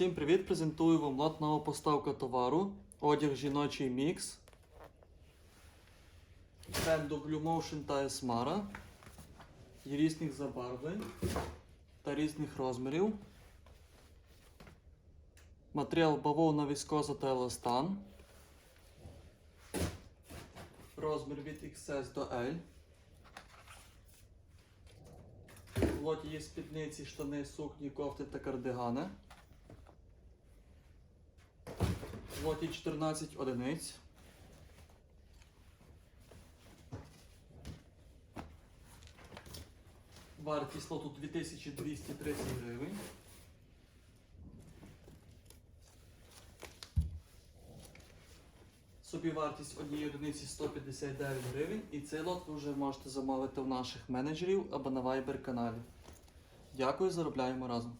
Всім привіт! Презентую вам лот нова поставка товару. Одяг жіночий мікс. Бренду Blue Motion та Esmara. Різних забарвлень та різних розмірів. Матеріал бавовна віскоза та еластан. Розмір від XS до L. В лоті є спідниці, штани, сукні, кофти та кардигани. В лоті 14 одиниць. Вартість лоту 2230 гривень. Собівартість однієї одиниці 159 гривень. І цей лот ви вже можете замовити в наших менеджерів або на Viber каналі. Дякую, заробляємо разом.